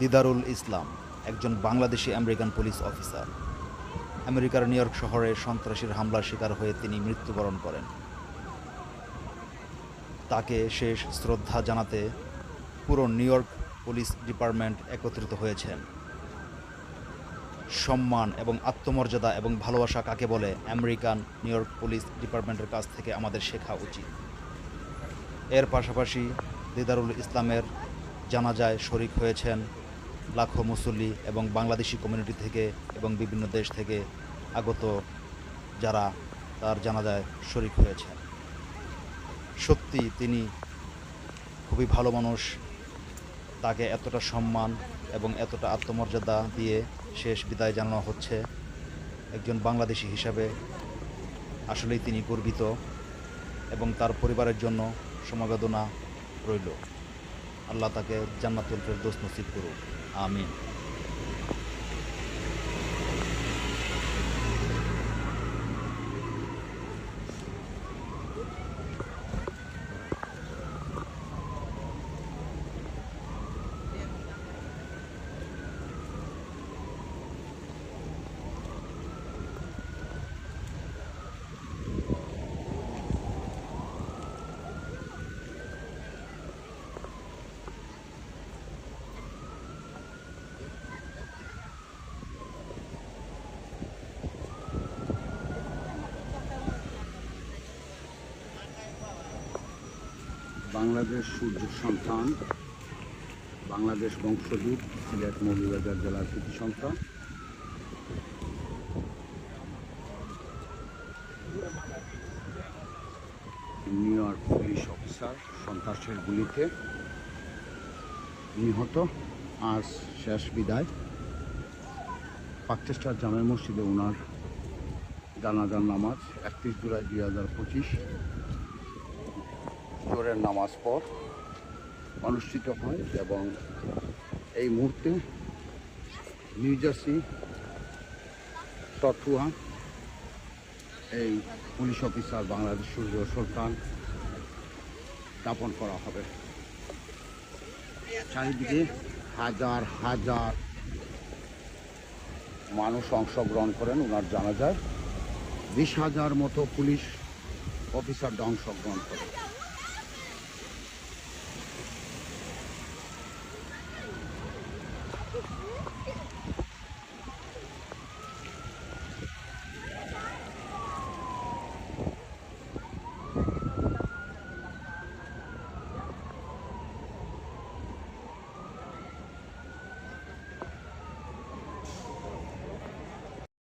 দিদারুল ইসলাম, একজন Bangladeshi American police officer. আমেরিকার New York শহরে সন্ত্রাসীর হামলার শিকার হয়ে তিনি মৃত্যুবরণ করেন। তাকে শেষ শ্রদ্ধা জানাতে পুরো নিউ ইয়র্ক পুলিশ ডিপার্টমেন্ট একত্রিত হয়েছেন। সম্মান এবং আত্মমর্যাদা এবং ভালোবাসা কাকে বলে আমেরিকান নিউ ইয়র্ক পুলিশ ডিপার্টমেন্টের কাছ থেকে আমাদের শেখা উচিত। এর পাশাপাশি দিদারুল ইসলামের জানাজায় শরিক হয়েছেন লাখো মুসল্লি এবং বাংলাদেশি কমিউনিটি থেকে এবং বিভিন্ন দেশ থেকে আগত যারা তার জানাজায় শরিক হয়েছে সত্যি তিনি খুবই ভালো মানুষ। তাকে এতটা সম্মান এবং এতটা আত্মমর্যাদা দিয়ে শেষ বিদায় জানানো হচ্ছে। একজন বাংলাদেশি হিসাবে আসলেই তিনি গর্বিত এবং তার পরিবারের জন্য সমবেদনা রইল। আল্লাহ তাকে জান্নাতুল ফেরদৌস নসিব করুক। 阿弥 বাংলাদেশ সূর্য সন্তান, বাংলাদেশ বংশদূত সিলেট মৌলভীবাজার জেলার কৃতি সন্তান নিউ ইয়র্ক পুলিশ অফিসার সন্ত্রাসের গুলিতে নিহত। আজ শেষ বিদায়। পাকচেষ্টার জামে মসজিদে ওনার জানাজার নামাজ একত্রিশ জুলাই দুই হাজার পঁচিশ। জোরের নামাজ পর অনুষ্ঠিত হয় এবং এই মুহূর্তে নিউ জার্সি তথুয়া এই পুলিশ অফিসার বাংলাদেশ সূর্য সুলতান স্থাপন করা হবে। চারিদিকে হাজার হাজার মানুষ অংশগ্রহণ করেন ওনার জানা যায় বিশ হাজার মতো পুলিশ অফিসার অংশগ্রহণ করেন।